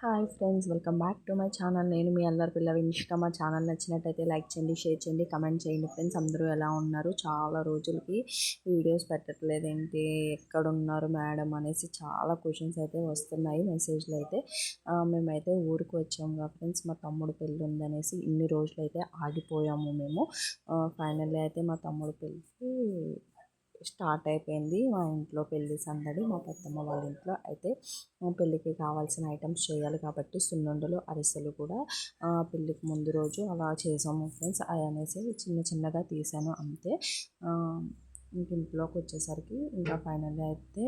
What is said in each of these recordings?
Hi friends welcome back to my channel. నేను మీ అందరి పిల్ల వినిష్క. మా ఛానల్ నచ్చినట్టయితే లైక్ చేయండి షేర్ చేయండి కమెంట్ చేయండి. ఫ్రెండ్స్ అందరూ ఎలా ఉన్నారు? చాలా రోజులకి వీడియోస్ పెట్టట్లేదు ఏంటి? ఎక్కడున్నారు మేడం అనేసి చాలా క్వశ్చన్స్ అయితే వస్తున్నాయి మెసేజ్లు అయితే. మేమైతే ఊరికి వచ్చాము కదా ఫ్రెండ్స్. మా తమ్ముడు పెళ్ళి ఉందనేసి ఇన్ని రోజులు అయితే ఆగిపోయాము మేము. ఫైనల్లీ అయితే మా తమ్ముడు పెళ్ళికి స్టార్ట్ అయిపోయింది. మా ఇంట్లో పెళ్ళి సందడి మా పెద్దమ్మ వాళ్ళ ఇంట్లో అయితే పెళ్ళికి కావాల్సిన ఐటమ్స్ చేయాలి కాబట్టి సున్నుండలు అరిసెలు కూడా పెళ్ళికి ముందు రోజు అలా చేసాము ఫ్రెండ్స్. అవి అనేసి చిన్న చిన్నగా తీసాను అంతే. ఇంక ఇంట్లోకి వచ్చేసరికి ఇంకా ఫైనల్ అయితే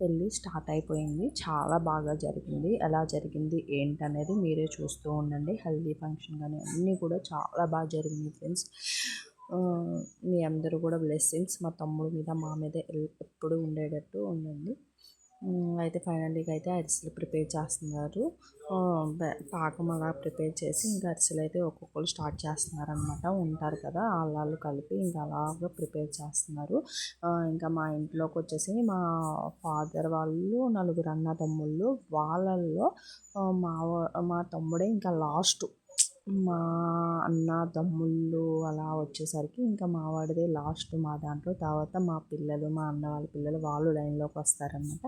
పెళ్ళి స్టార్ట్ అయిపోయింది. చాలా బాగా జరిగింది. ఎలా జరిగింది ఏంటనేది మీరే చూస్తూ ఉండండి. హల్దీ ఫంక్షన్ కానీ అన్నీ కూడా చాలా బాగా జరిగింది ఫ్రెండ్స్. మీ అందరూ కూడా బ్లెస్సింగ్స్ మా తమ్ముడు మీద మా మీద ఎప్పుడు ఉండేటట్టు ఉండండి. అయితే ఫైనల్గా అయితే అరిసెలు ప్రిపేర్ చేస్తున్నారు. పాకం అలా ప్రిపేర్ చేసి ఇంకా అరిసెలు అయితే ఒక్కొక్కరు స్టార్ట్ చేస్తున్నారు అనమాట ఉంటారు కదా వాళ్ళు కలిపి ఇంకా అలాగా ప్రిపేర్ చేస్తున్నారు. ఇంకా మా ఇంట్లోకి వచ్చేసి మా ఫాదర్ వాళ్ళు నలుగురు అన్నదమ్ముళ్ళు వాళ్ళల్లో మా మా తమ్ముడే ఇంకా లాస్ట్ మా అన్న తమ్ముళ్ళు అలా వచ్చేసరికి ఇంకా మా వాడిదే లాస్ట్ మా దాంట్లో. తర్వాత మా పిల్లలు మా అన్న వాళ్ళ పిల్లలు వాళ్ళు లైన్లోకి వస్తారనమాట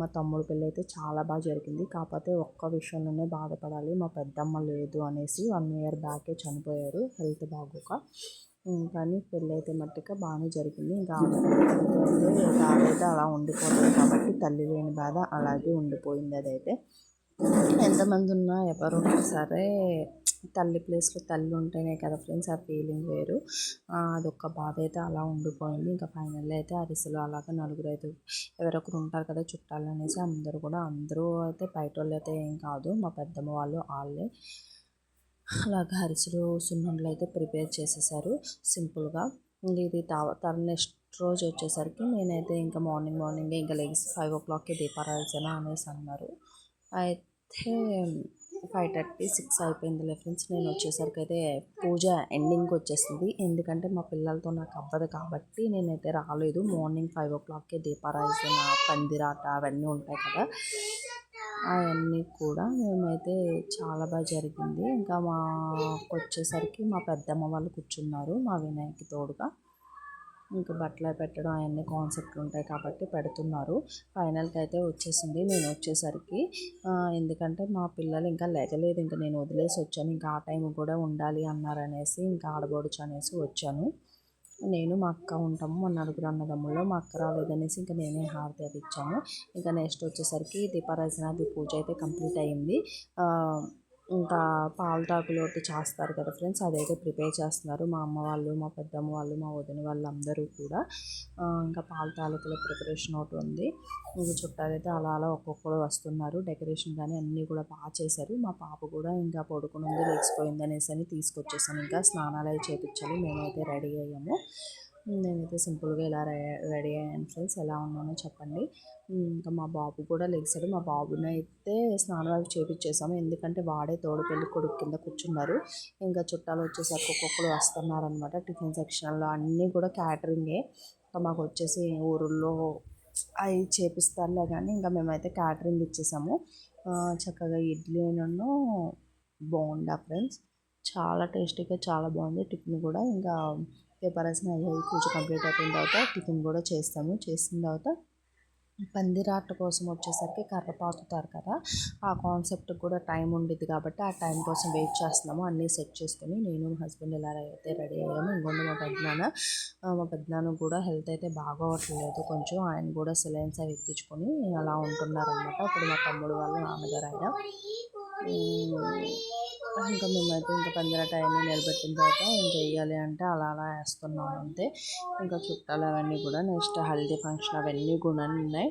మా తమ్ముడు పెళ్ళి అయితే చాలా బాగా జరిగింది. కాకపోతే ఒక్క విషయంలోనే బాధపడాలి. మా పెద్దమ్మ లేదు అనేసి వన్ ఇయర్ బ్యాకే చనిపోయారు. హెల్త్ బాగోక. కానీ పెళ్ళి అయితే మట్టుగా బాగానే జరిగింది. ఇంకా అయితే అలా ఉండిపోతుంది కాబట్టి తల్లి లేని బాధ అలాగే ఉండిపోయింది అదైతే. ఎంతమంది ఉన్నా ఎవరు సరే తల్లి ప్లేస్లో తల్లి ఉంటేనే కదా ఫ్రెండ్స్ ఆ ఫీలింగ్ వేరు. అదొక బాధ అయితే అలా ఉండిపోయింది. ఇంకా ఫైనల్ అయితే అరిసెలు అలాగా నలుగురు అయితే ఎవరొకరు ఉంటారు కదా చుట్టాలు అనేసి అందరూ కూడా అందరూ అయితే బయట వాళ్ళు అయితే ఏం కాదు. మా పెద్దమ్మ వాళ్ళు వాళ్ళే అలాగా అరిసెలు సున్నుండలు అయితే ప్రిపేర్ చేసేసారు సింపుల్గా. ఇది తర్వాత నెక్స్ట్ రోజు వచ్చేసరికి నేనైతే ఇంకా మార్నింగ్ మార్నింగ్ ఇంకా లెగ్స్ ఫైవ్ ఓ క్లాక్కి దీపారాధన అనేసి అన్నారు. అయితే ఫైవ్ థర్టీ సిక్స్ అయిపోయిందిలే ఫ్రెండ్స్ నేను వచ్చేసరికి అయితే పూజ ఎండింగ్కి వచ్చేసింది. ఎందుకంటే మా పిల్లలతో నాకు అవ్వదు కాబట్టి నేనైతే రాలేదు. మార్నింగ్ ఫైవ్ ఓ క్లాక్కి దీపారాధన పందిరాట అవన్నీ ఉంటాయి కదా. అవన్నీ కూడా మేమైతే చాలా బాగా జరిగింది. ఇంకా మాకు వచ్చేసరికి మా పెద్దమ్మ వాళ్ళు కూర్చున్నారు మా వినాయక్ తోడుగా. ఇంకా బట్టలు పెట్టడం అవన్నీ కాన్సెప్ట్లు ఉంటాయి కాబట్టి పెడుతున్నారు. ఫైనల్కి అయితే వచ్చేసింది. నేను వచ్చేసరికి ఎందుకంటే మా పిల్లలు ఇంకా లేగలేదు ఇంకా నేను వదిలేసి వచ్చాను. ఇంకా ఆ టైం కూడా ఉండాలి అన్నారనేసి ఇంకా ఆడబోడుచు అనేసి వచ్చాను. నేను మా అక్క ఉంటాము. మా నలుగురు అన్నదమ్ములో మా అక్క రాలేదనేసి ఇంకా నేనే హారతి అది ఇచ్చాను. ఇంకా నెక్స్ట్ వచ్చేసరికి దీపారాజనాది పూజ అయితే కంప్లీట్ అయింది. ఇంకా పాల తాకులు ఒకటి చేస్తారు కదా ఫ్రెండ్స్. అదైతే ప్రిపేర్ చేస్తున్నారు. మా అమ్మ వాళ్ళు మా పెద్దమ్మ వాళ్ళు మా వదిన వాళ్ళు అందరూ కూడా ఇంకా పాల తాలూకుల ప్రిపరేషన్ ఒకటి ఉంది. ఇంకా చుట్టాలైతే అలా అలా ఒక్కొక్కరు వస్తున్నారు. డెకరేషన్ కానీ అన్నీ కూడా బాగా చేశారు. మా పాప కూడా ఇంకా పడుకుని ఉంది లేచిపోయింది అనేసి అని తీసుకొచ్చేసాను. ఇంకా స్నానాలు అవి చేపించాలి. మేమైతే రెడీ అయ్యాము. నేనైతే సింపుల్గా ఇలా రెడీ అయ్యాను ఫ్రెండ్స్. ఎలా ఉన్నానో చెప్పండి. ఇంకా మా బాబు కూడా లెగిసాడు మా బాబుని అయితే స్నానం అవి చేపించేసాము ఎందుకంటే వాడే తోడు పెళ్ళి కొడుకు కింద కూర్చున్నారు. ఇంకా చుట్టాలు వచ్చేసరికి ఒక్కొక్కరు వస్తున్నారనమాట టిఫిన్ సెక్షన్లో అన్నీ కూడా క్యాటరింగే. ఇంకా మాకు వచ్చేసి ఊరుల్లో అవి చేపిస్తారులే కానీ ఇంకా మేమైతే క్యాటరింగ్ ఇచ్చేసాము. చక్కగా ఇడ్లీ నన్ను బాగుండా ఫ్రెండ్స్? చాలా టేస్టీగా చాలా బాగుంది. టిఫిన్ కూడా. ఇంకా పేపరసిన అయ్యాయి పూజ కంప్లీట్ అయిపోయిన తర్వాత టిఫిన్ కూడా చేస్తాము. చేసిన తర్వాత పందిరాట కోసం వచ్చేసరికి కర్ర పాతుతారు కదా ఆ కాన్సెప్ట్ కూడా టైం ఉండేది కాబట్టి ఆ టైం కోసం వెయిట్ చేస్తున్నాము. అన్నీ సెట్ చేసుకుని నేను మా హస్బెండ్ ఎలా అయితే రెడీ అయ్యాము. ఇంకొండ మా పెద్దనాన్న మా పెద్దనాన్న కూడా హెల్త్ అయితే బాగోవట్లేదు కొంచెం ఆయన కూడా సిలైన్స్ అవి ఎక్కించుకొని అలా ఉంటున్నారు అనమాట ఇప్పుడు మా తమ్ముడు వాళ్ళ నాన్నగారు ఆయన. ఇంకా మేమైతే ఇంకా పందిర అవన్నీ నిలబెట్టిన తర్వాత ఇంకా వేయాలి అంటే అలా అలా వేస్తున్నాం అంతే. ఇంకా చుట్టాలు అవన్నీ కూడా నెక్స్ట్ హల్దీ ఫంక్షన్ అవన్నీ కూడా ఉన్నాయి.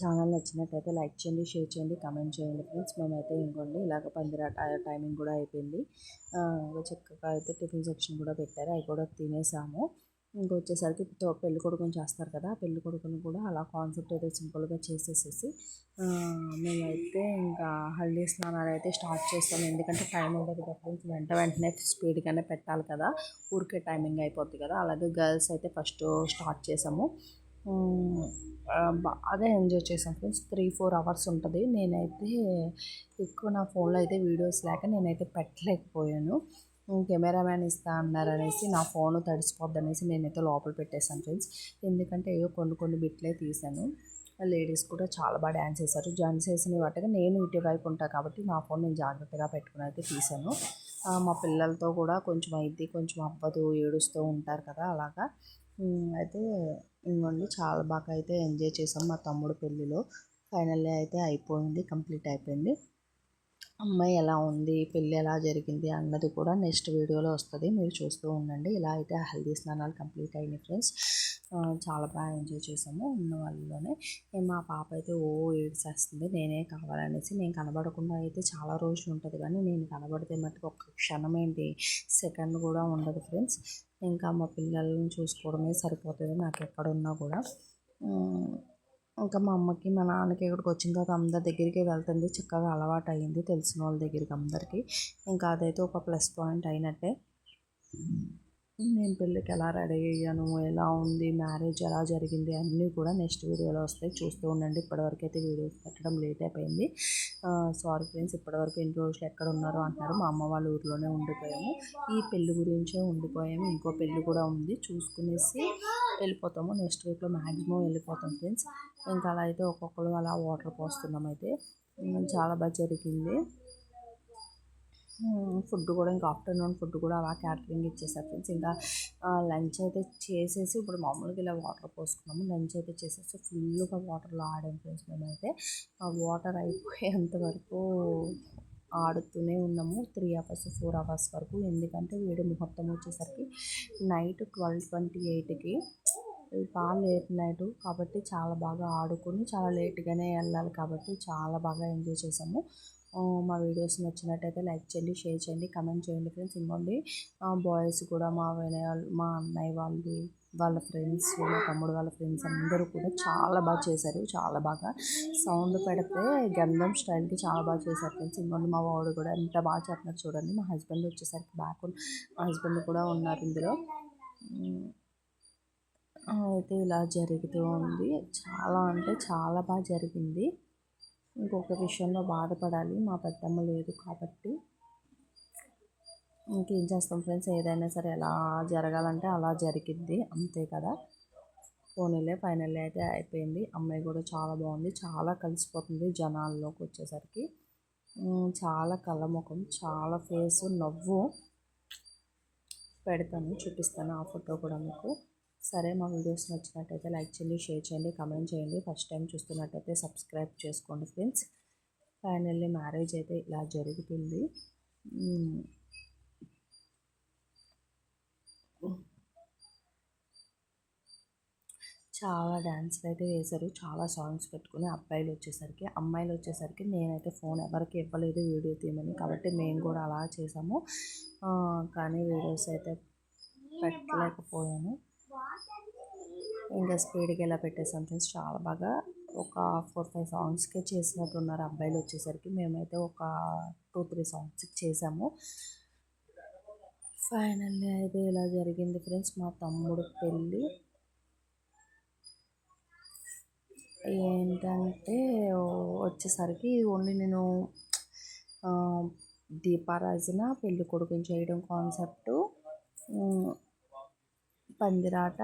ఛానల్ నచ్చినట్టయితే లైక్ చేయండి షేర్ చేయండి కమెంట్ చేయండి ఫ్రెండ్స్. మేమైతే ఇంకోండి ఇలాగ పందిర టైమింగ్ కూడా అయిపోయింది. ఇంకా చక్కగా అయితే టిఫిన్ సెక్షన్ కూడా పెట్టారు. అవి కూడా తినేసాము. ఇంకొచ్చేసరికి తో పెళ్ళి కొడుకుని చేస్తారు కదా పెళ్ళి కొడుకుని కూడా అలా కాన్సెప్ట్ అయితే సింపుల్గా చేసేసేసి మేమైతే ఇంకా హల్దీ స్నానాలు అయితే స్టార్ట్ చేస్తాం. ఎందుకంటే టైం ఉండదు కదా వెంట వెంటనే స్పీడ్గానే పెట్టాలి కదా. ఊరికే టైమింగ్ అయిపోద్ది కదా. అలాగే గర్ల్స్ అయితే ఫస్ట్ స్టార్ట్ చేసాము. అదే బాగా ఎంజాయ్ చేసాం ఫ్రెండ్స్ త్రీ ఫోర్ అవర్స్ ఉంటుంది. నేనైతే ఎక్కువ నా ఫోన్లో అయితే వీడియోస్ లేక నేనైతే పెట్టలేకపోయాను. కెమెరామ్యాన్ ఇస్తా అన్నారు అనేసి నా ఫోన్ తడిసిపోద్ది అనేసి నేనైతే లోపల పెట్టేశాను ఫ్రెండ్స్. ఎందుకంటే ఏవో కొన్ని కొన్ని బిట్లే తీశాను. లేడీస్ కూడా చాలా బాగా డ్యాన్స్ చేశారు. డ్యాన్స్ చేసిన వాటిగా నేను ఇటువైపు ఉంటాను కాబట్టి నా ఫోన్ నేను జాగ్రత్తగా పెట్టుకుని అయితే తీశాను మా పిల్లలతో కూడా కొంచెం అయింది కొంచెం అవ్వదు ఏడుస్తూ ఉంటారు కదా అలాగా. అయితే ఇంకోండి చాలా బాగా అయితే ఎంజాయ్ చేసాం మా తమ్ముడు పెళ్ళిలో. ఫైనల్లీ అయితే అయిపోయింది కంప్లీట్ అయిపోయింది. అమ్మాయి ఎలా ఉంది? పెళ్ళి ఎలా జరిగింది? అన్నది కూడా నెక్స్ట్ వీడియోలో వస్తుంది. మీరు చూస్తూ ఉండండి. ఇలా అయితే హల్దీ స్నానాలు కంప్లీట్ అయినాయి ఫ్రెండ్స్. చాలా బాగా ఎంజాయ్ చేసాము ఉన్న వాళ్ళలోనే మా పాప అయితే ఓ ఏడ్చేస్తుంది. నేనే కావాలనేసి నేను కనబడకుండా అయితే చాలా రోజులు ఉంటుంది. కానీ నేను కనబడితే మట్టుకు ఒక్క క్షణం ఏంటి? సెకండ్ కూడా ఉండదు ఫ్రెండ్స్. ఇంకా మా పిల్లల్ని చూసుకోవడమే సరిపోతుంది. నాకు ఎక్కడున్నా కూడా. ఇంకా మా అమ్మకి మా నాన్నకి ఇక్కడికి వచ్చిన తర్వాత అందరి దగ్గరికి వెళ్తుంది. చక్కగా అలవాటు అయింది తెలిసిన వాళ్ళ దగ్గరికి అందరికీ. ఇంకా అదైతే ఒక ప్లస్ పాయింట్ అయినట్టే. నేను పెళ్ళికి ఎలా రెడీ అయ్యాను ఎలా ఉంది మ్యారేజ్ ఎలా జరిగింది అన్నీ కూడా నెక్స్ట్ వీడియోలో వస్తాయి. చూస్తూ ఉండండి. ఇప్పటివరకు అయితే వీడియోస్ పెట్టడం లేట్ అయిపోయింది. సారీ ఫ్రెండ్స్ ఇప్పటివరకు ఎన్ని రోజులు ఎక్కడ ఉన్నారు అంటున్నారు. మా అమ్మ వాళ్ళ ఊర్లోనే ఉండిపోయాము. ఈ పెళ్ళి గురించే ఉండిపోయాము. ఇంకో పెళ్ళి కూడా ఉంది. చూసుకునేసి వెళ్ళిపోతాము. నెక్స్ట్ వీక్లో మ్యాక్సిమం వెళ్ళిపోతాం ఫ్రెండ్స్. ఇంకా అలా అయితే ఒక్కొక్కరు అలా వాటర్ పోస్తున్నాం అయితే. చాలా బాగా జరిగింది. ఫుడ్ కూడా ఇంకా ఆఫ్టర్నూన్ ఫుడ్ కూడా అలా క్యాటరింగ్ ఇచ్చేసారు ఫ్రెండ్స్. ఇంకా లంచ్ అయితే చేసేసి ఇప్పుడు మామూలుగా ఇలా వాటర్ పోసుకున్నాము. లంచ్ అయితే చేసేసి ఫుల్గా వాటర్లో ఆడాము ఫ్రెండ్స్ మేమైతే. ఆ వాటర్ అయిపోయేంత వరకు ఆడుతూనే ఉన్నాము. త్రీ అవర్స్ ఫోర్ అవర్స్ వరకు. ఎందుకంటే వేడి ముహూర్తం వచ్చేసరికి నైట్ ట్వెల్వ్ ట్వంటీ ఎయిట్కి బాగా లేట్ నైట్ కాబట్టి చాలా బాగా ఆడుకొని చాలా లేట్గానే వెళ్ళాలి కాబట్టి చాలా బాగా ఎంజాయ్ చేసాము. మా వీడియోస్ నచ్చినట్టయితే లైక్ చేయండి షేర్ చేయండి కమెంట్ చేయండి ఫ్రెండ్స్. ఇవ్వండి. బాయ్స్ కూడా మా వినయ మా అన్నయ్య వాళ్ళు వాళ్ళ ఫ్రెండ్స్ మా తమ్ముడు వాళ్ళ ఫ్రెండ్స్ అందరూ కూడా చాలా బాగా చేశారు చాలా బాగా. సౌండ్ పెడితే గంధం స్టైల్కి చాలా బాగా చేశారు ఫ్రెండ్స్. ఇంకోండి మా వాడు కూడా ఎంత బాగా చేస్తున్నారు చూడండి. మా హస్బెండ్ వచ్చేసరికి బ్యాక్ మా హస్బెండ్ కూడా ఉన్నారు ఇందులో. అయితే ఇలా జరుగుతూ ఉంది. చాలా అంటే చాలా బాగా జరిగింది. ఇంకొక విషయంలో బాధపడాలి. మా పెద్దమ్మ లేదు కాబట్టి ఇంకేం చేస్తాం ఫ్రెండ్స్? ఏదైనా సరే ఎలా జరగాలంటే అలా జరిగిద్ది. అంతే కదా? పోనీలే ఫైనల్ అయితే అయిపోయింది. అమ్మాయి కూడా చాలా బాగుంది. చాలా కలిసిపోతుంది జనాల్లోకి వచ్చేసరికి. చాలా కళ్ళముఖం చాలా ఫేస్ నవ్వు పెడతాను చూపిస్తాను ఆ ఫోటో కూడా మీకు. సరే మా వీడియోస్ నచ్చినట్టయితే లైక్ చేయండి షేర్ చేయండి కమెంట్ చేయండి. ఫస్ట్ టైం చూస్తున్నట్టయితే సబ్స్క్రైబ్ చేసుకోండి ఫ్రెండ్స్. ఫైనల్లీ మ్యారేజ్ అయితే ఇలా జరుగుతుంది. చాలా డ్యాన్స్లు అయితే వేశారు. చాలా సాంగ్స్ పెట్టుకుని అబ్బాయిలు వచ్చేసరికి అమ్మాయిలు వచ్చేసరికి నేనైతే ఫోన్ ఎవరికి ఇవ్వలేదు వీడియో తీయమని. కాబట్టి మేము కూడా అలా చేసాము కానీ వీడియోస్ అయితే పెట్టలేకపోయాము. ఇంకా స్పీడ్గా ఇలా పెట్టేసాం ఫ్రెండ్స్ చాలా బాగా ఒక ఫోర్ ఫైవ్ సాంగ్స్కే చేసినట్టున్నారు అబ్బాయిలు వచ్చేసరికి. మేమైతే ఒక టూ త్రీ సాంగ్స్కి చేసాము. ఫైనల్లీ అయితే ఇలా జరిగింది ఫ్రెండ్స్. మా తమ్ముడు పెళ్ళి ఏంటంటే వచ్చేసరికి ఓన్లీ నేను ఆ, దీపారాజన కొడుకుని చేయడం కాన్సెప్టు పందిరాట